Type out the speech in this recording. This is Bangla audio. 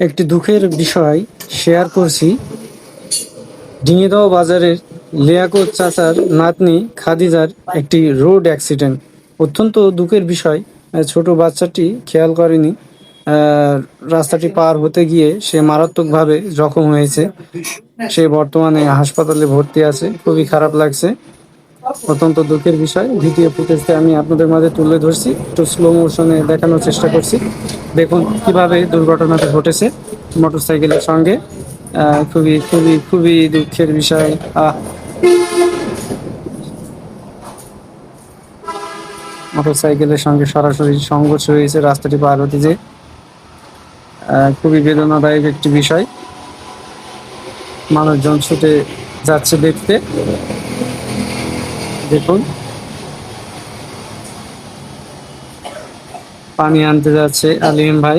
একটি দুঃখের বিষয় শেয়ার করছি। ডিঙিদহ বাজারের লিয়াকত চাচার নাতনি খাদিজার একটি রোড অ্যাক্সিডেন্ট অত্যন্ত দুঃখের বিষয় ছোট বাচ্চাটি খেয়াল করেনি। রাস্তাটি পার হতে গিয়ে সে মারাত্মকভাবে জখম হয়েছে। সে বর্তমানে হাসপাতালে ভর্তি আছে, খুবই খারাপ লাগছে। অত্যন্ত দুঃখের বিষয়। ভিডিও ফুটেজটা আমি আপনাদের মাঝে তুলে ধরছি, একটু স্লো মোশনে দেখানোর চেষ্টা করছি। দেখুন কীভাবে দুর্ঘটনাটি ঘটেছে মোটরসাইকেলের সঙ্গে। খুবই খুবই খুবই দুঃখের বিষয়। আহ। মোটরসাইকেলের সঙ্গে সরাসরি সংঘর্ষ হয়েছে, রাস্তাটি পার হতে যে। খুবই বেদনাদায়ক একটি বিষয়। মানুষজন ছুটে যাচ্ছে দেখতে। দেখুন। পানি আনতে যাচ্ছে আলিম ভাই।